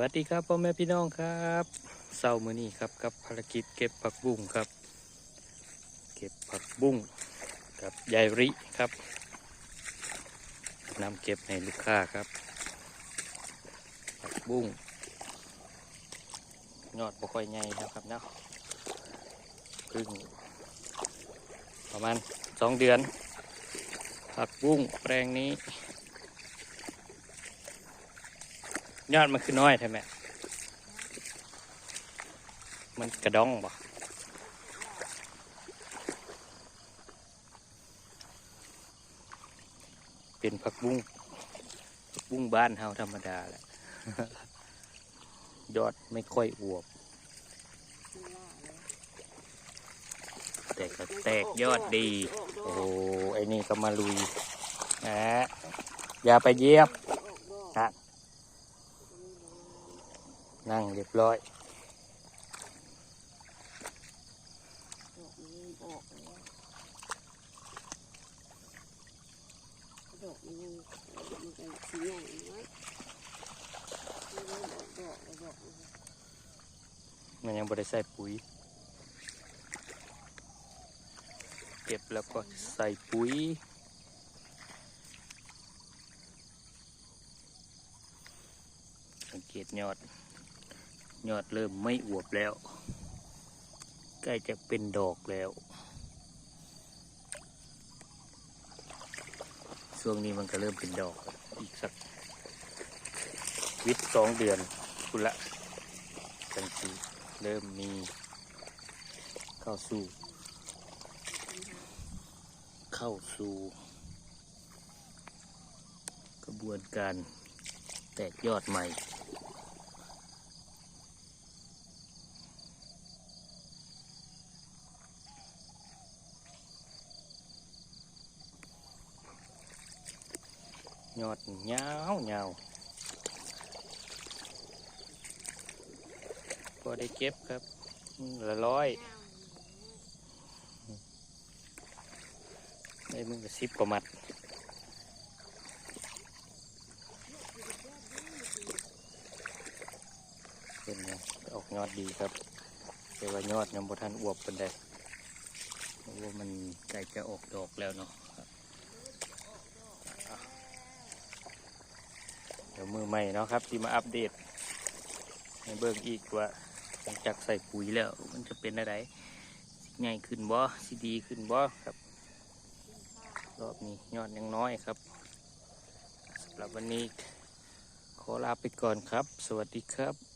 วัสดีครับพ่อแม่พี่น้องครับเศร้ามือนี้ครับกับภารกิจเก็บผักบุ้งครับ เก็บผักบุ้งกับยายริครับนำเก็บให้ลูกค้าครับ ผักบุ้งยอดบ่ค่อยใหญ่นะครับเนาะพึ่งประมาณสองเดือน ผักบุ้งแปลงนี้ ยอดมันคือน้อยใช่ไหมมันกระดองบ่เป็นผักบุ้งผักบุ้งบ้านเฮาธรรมดาแหละยอดไม่ค่อยอวบ แต่ก็แตกยอดดี โอ้โหไอ้นี่ก็มาลุยนะอย่าไปเยียบนะ นั่งเรียบร้อยดอกมันยังมันจะสีใหญ่น้อยไม่ได้ดอกดอกดอกมันยังบริใส่ปุ๋ย เก็บแล้วก็ใส่ปุ๋ยสังเกตยอด ยอดเริ่มไม่อวบแล้ว ใกล้จะเป็นดอกแล้วช่วงนี้มันก็เริ่มเป็นดอกอีกสักวิตสองเดือนคุณละจังสีเริ่มมีเข้าสู่ เข้าสู่ กระบวนการแตกยอดใหม่ ยอดยาวยาวก็ได้เก็บครับละร้อยได้มึงก็สิบกว่ามัดเป็นไงออกยอดดีครับ แต่ว่ายอดยังบ่ทันอวบเป็นไดเพราะว่ามันใกล้จะออกดอกแล้วเนาะครับอะเดี๋ยว มือใหม่เนาะครับที่มาอัปเดตในเบิ่งอีกว่าหลังจากใส่ปุ๋ยแล้วมันจะเป็นอะไรสิง่ายขึ้นบ่สิดีขึ้นบ่ครับรอบนี้ยอดยังน้อยครับสำหรับวันนี้ขอลาไปก่อนครับ สวัสดีครับ